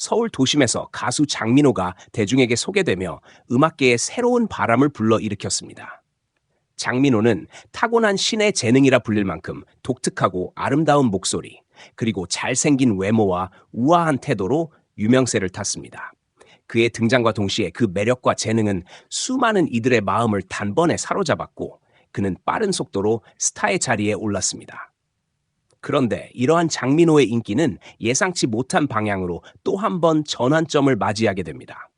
서울 도심에서 가수 장민호가 대중에게 소개되며 음악계에 새로운 바람을 불러일으켰습니다. 장민호는 타고난 신의 재능이라 불릴 만큼 독특하고 아름다운 목소리, 그리고 잘생긴 외모와 우아한 태도로 유명세를 탔습니다. 그의 등장과 동시에 그 매력과 재능은 수많은 이들의 마음을 단번에 사로잡았고 그는 빠른 속도로 스타의 자리에 올랐습니다. 그런데 이러한 장민호의 인기는 예상치 못한 방향으로 또 한 번 전환점을 맞이하게 됩니다.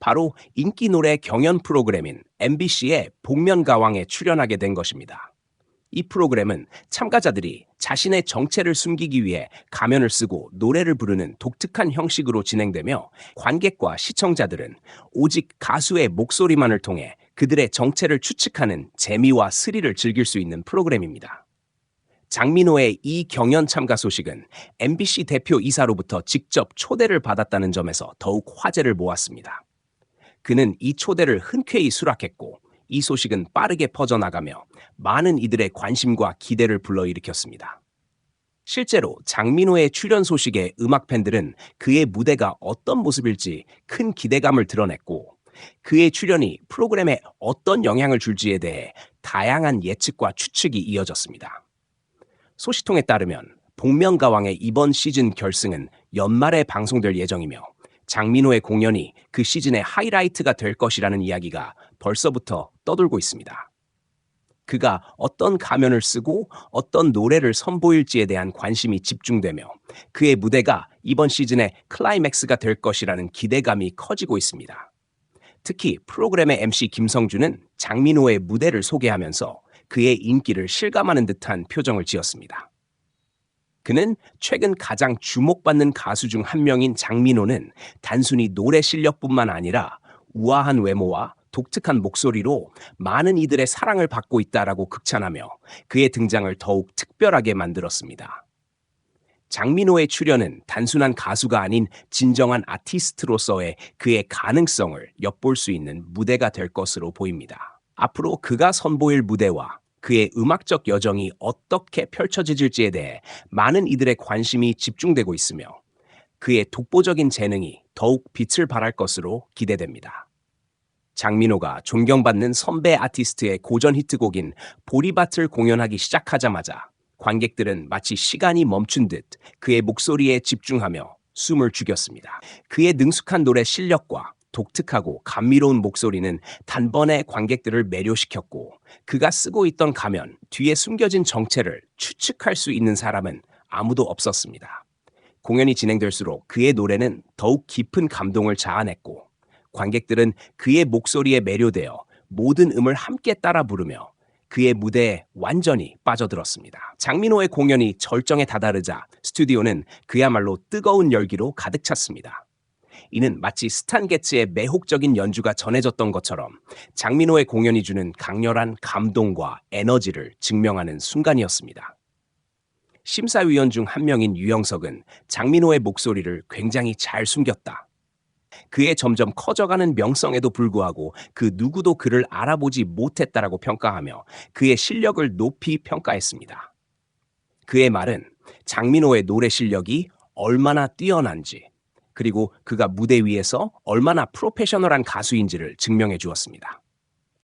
바로 인기 노래 경연 프로그램인 MBC의 복면가왕에 출연하게 된 것입니다. 이 프로그램은 참가자들이 자신의 정체를 숨기기 위해 가면을 쓰고 노래를 부르는 독특한 형식으로 진행되며 관객과 시청자들은 오직 가수의 목소리만을 통해 그들의 정체를 추측하는 재미와 스릴을 즐길 수 있는 프로그램입니다. 장민호의 이 경연 참가 소식은 MBC 대표 이사로부터 직접 초대를 받았다는 점에서 더욱 화제를 모았습니다. 그는 이 초대를 흔쾌히 수락했고 이 소식은 빠르게 퍼져나가며 많은 이들의 관심과 기대를 불러일으켰습니다. 실제로 장민호의 출연 소식에 음악 팬들은 그의 무대가 어떤 모습일지 큰 기대감을 드러냈고 그의 출연이 프로그램에 어떤 영향을 줄지에 대해 다양한 예측과 추측이 이어졌습니다. 소식통에 따르면 복면가왕의 이번 시즌 결승은 연말에 방송될 예정이며 장민호의 공연이 그 시즌의 하이라이트가 될 것이라는 이야기가 벌써부터 떠돌고 있습니다. 그가 어떤 가면을 쓰고 어떤 노래를 선보일지에 대한 관심이 집중되며 그의 무대가 이번 시즌의 클라이맥스가 될 것이라는 기대감이 커지고 있습니다. 특히 프로그램의 MC 김성준은 장민호의 무대를 소개하면서 그의 인기를 실감하는 듯한 표정을 지었습니다. 그는 최근 가장 주목받는 가수 중 한 명인 장민호는 단순히 노래 실력뿐만 아니라 우아한 외모와 독특한 목소리로 많은 이들의 사랑을 받고 있다라고 극찬하며 그의 등장을 더욱 특별하게 만들었습니다. 장민호의 출연은 단순한 가수가 아닌 진정한 아티스트로서의 그의 가능성을 엿볼 수 있는 무대가 될 것으로 보입니다. 앞으로 그가 선보일 무대와 그의 음악적 여정이 어떻게 펼쳐질지에 대해 많은 이들의 관심이 집중되고 있으며 그의 독보적인 재능이 더욱 빛을 발할 것으로 기대됩니다. 장민호가 존경받는 선배 아티스트의 고전 히트곡인 보리밭을 공연하기 시작하자마자 관객들은 마치 시간이 멈춘 듯 그의 목소리에 집중하며 숨을 죽였습니다. 그의 능숙한 노래 실력과 독특하고 감미로운 목소리는 단번에 관객들을 매료시켰고 그가 쓰고 있던 가면 뒤에 숨겨진 정체를 추측할 수 있는 사람은 아무도 없었습니다. 공연이 진행될수록 그의 노래는 더욱 깊은 감동을 자아냈고 관객들은 그의 목소리에 매료되어 모든 음을 함께 따라 부르며 그의 무대에 완전히 빠져들었습니다. 장민호의 공연이 절정에 다다르자 스튜디오는 그야말로 뜨거운 열기로 가득 찼습니다. 이는 마치 스탄 게츠의 매혹적인 연주가 전해졌던 것처럼 장민호의 공연이 주는 강렬한 감동과 에너지를 증명하는 순간이었습니다. 심사위원 중 한 명인 유영석은 장민호의 목소리를 굉장히 잘 숨겼다. 그의 점점 커져가는 명성에도 불구하고 그 누구도 그를 알아보지 못했다라고 평가하며 그의 실력을 높이 평가했습니다. 그의 말은 장민호의 노래 실력이 얼마나 뛰어난지 그리고 그가 무대 위에서 얼마나 프로페셔널한 가수인지를 증명해 주었습니다.